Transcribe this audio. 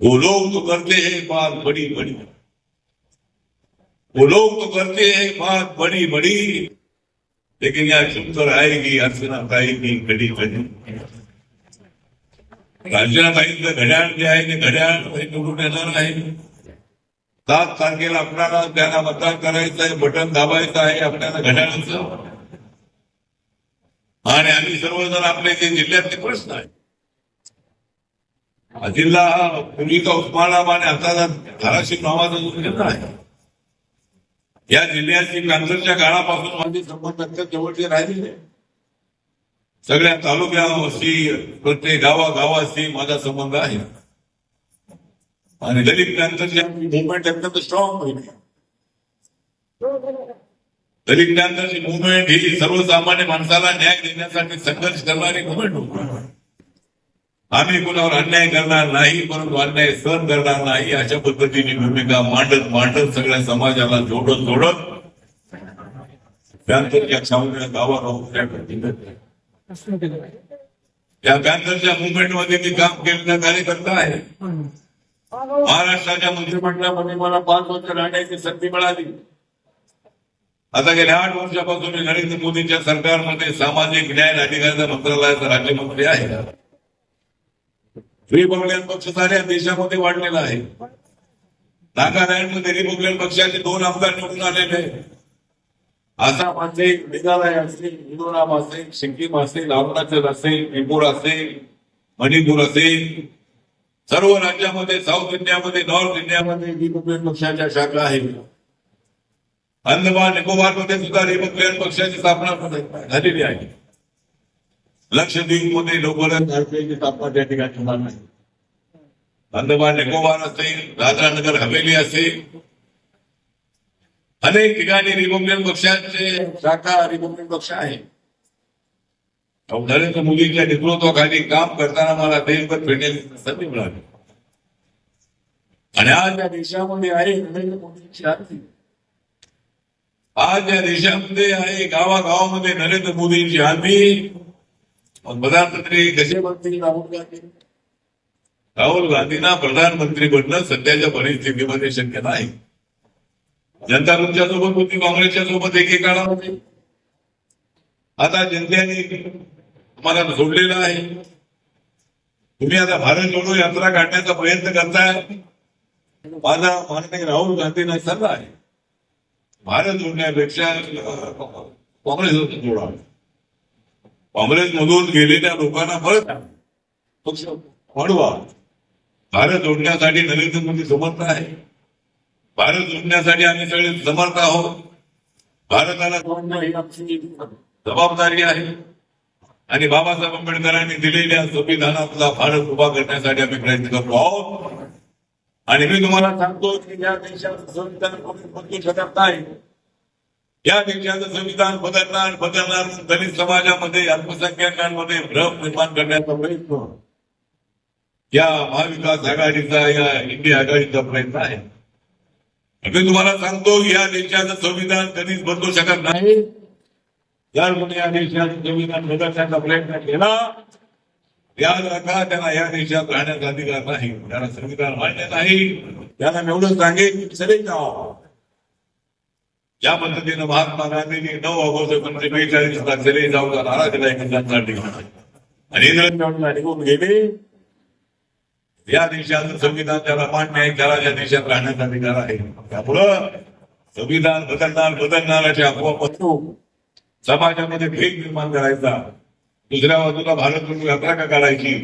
वो लोग तो करते हैं बात बड़ी बड़ी। वो लोग तो करते हैं बात बड़ी बड़ी। लेकिन यहाँ चुप आएगी अर्चना अर्चनात की घडी घडी अर्चना अर्चनाताईंचं घड्याळ जे आहे ते घड्याळ हे निवडून येणार आहे सात तारखेला आपल्याला त्यांना मतदान करायचं आहे बटन दाबायचं आहे आपल्याला घड्याळाचं आणि आम्ही सर्वजण आपले जे जिल्ह्यातले प्रश्न आहे हा जिल्हा हा पूर्वीचा उस्मानाबाद आणि आता धाराशिव नावाचा जो जिल्हा आहे. या जिल्ह्याची नंतरच्या काळापासून माझे संबंध अत्यंत जवळचे राहिलेले सगळ्या तालुक्याशी प्रत्येक गावागावाशी माझा संबंध आहे. आणि दलित क्रांतीची मुवमेंट अत्यंत स्ट्रॉंग होईल. दलितांची मुवमेंट ही सर्वसामान्य माणसाला न्याय देण्यासाठी संघर्ष करणारी मुवमेंट आम्ही कुणावर अन्याय करणार नाही परंतु अन्याय सहन करणार नाही अशा पद्धतीने भूमिका मांडत मांडत सगळ्या समाजाला जोडत जोडत पॅन्थरच्या छावण्या गावागाव त्या पॅन्थरच्या मुवमेंटमध्ये मी काम केलेला कार्यकर्ता आहे. महाराष्ट्राच्या मंत्रिमंडळामध्ये मला पाच वर्ष राहण्याची संधी मिळाली. आता गेल्या आठ वर्षापासून मी नरेंद्र मोदींच्या सरकारमध्ये सामाजिक न्याय आणि अधिकाराच्या मंत्रालयाचा राज्यमंत्री आहे. रिपब्लिकन पक्ष साऱ्या देशामध्ये वाढलेला आहे. नागालँडमध्ये रिपब्लिकन पक्षाचे दोन आमदार निवडून आलेले आहेत. आसाम असेल मेघालय असेल मिझोराम असेल सिक्कीम असेल अरुणाचल असेल त्रिपुरा असेल मणिपूर असेल. सर्व राज्यामध्ये साऊथ इंडियामध्ये नॉर्थ इंडियामध्ये रिपब्लिकन पक्षाच्या शाखा आहेत. अंदमान निकोबारमध्ये सुद्धा रिपब्लिकन पक्षाची स्थापना झालेली आहे. लक्षद्वीपमध्ये लवकरच स्थापना त्या ठिकाणी होणार नाही. अंदमान निकोबार असेल दादरा नगर हवेली असेल अनेक ठिकाणी रिपब्लिकन पक्षाचे शाखा रिपब्लिकन पक्ष आहे. नरेंद्र मोदींच्या नेतृत्वाखाली काम करताना मला देशभर फिरण्याची संधी मिळाली. आणि आज या देशामध्ये आहे नरेंद्र मोदींची आरती आज या देशामध्ये आहे गावागावामध्ये नरेंद्र मोदींची आम्ही प्रधानमंत्री कसे बनतील राहुल गांधी? राहुल गांधींना प्रधानमंत्री बनणं सध्याच्या परिस्थितीमध्ये शक्य नाही. जनता तुमच्यासोबत होती काँग्रेसच्या सोबत एकेकाळामध्ये आता जनतेने तुम्हाला सोडलेलं आहे. तुम्ही आता भारत जोडो यात्रा काढण्याचा प्रयत्न करताय. माझा माननीय राहुल गांधींना सल्ला आहे. भारत जोडण्यापेक्षा काँग्रेस जोडा काँग्रेसमधून गेलेल्या लोकांना परत पक्ष वाढवा. भारत जोडण्यासाठी नरेंद्र मोदी समर्थ आहे. भारत जोडण्यासाठी आम्ही सगळे समर्थ आहोत. भारताला जोडणं ही आमची जबाबदारी आहे. आणि बाबासाहेब आंबेडकरांनी दिलेल्या संविधानातला भारत उभा करण्यासाठी आम्ही प्रयत्न करतो आहोत. आणि मी तुम्हाला सांगतो की या देशाचं संविधान कोणी बदलू शकत नाही. या देशाचं संविधान बदलणार बदलणार दलित समाजामध्ये अल्पसंख्याकांमध्ये भ्रम निर्माण करण्याचा प्रयत्न. या महाविकास आघाडीचा या इंडिया आघाडीचा प्रयत्न आहे. मी तुम्हाला सांगतो की या देशाचं संविधान कधीच बदलू शकत नाही. जर कोणी या देशाचं संविधान बदलण्याचा प्रयत्न केला या राखा त्यांना या देशात राहण्याचा अधिकार नाही. त्याला संविधान मान्य नाही. त्याला मी एवढं सांगेन सरे जावा ज्या पद्धतीनं महात्मा गांधींनी नऊ ऑगस्ट एकोणीशे बेचाळीसला चले जाऊ का नारा दिला एकमेकांसाठी आणि इंग्रजांना निघून गेले. या देशाचं संविधान त्याला मान्य आहे त्याला या देशात राहण्याचा अधिकार आहे. त्यामुळं संविधान बदलणार बदलणार अशा अफवा समाजामध्ये भेद निर्माण करायचा. दुसऱ्या बाजूला भारत यात्रा का काढायची?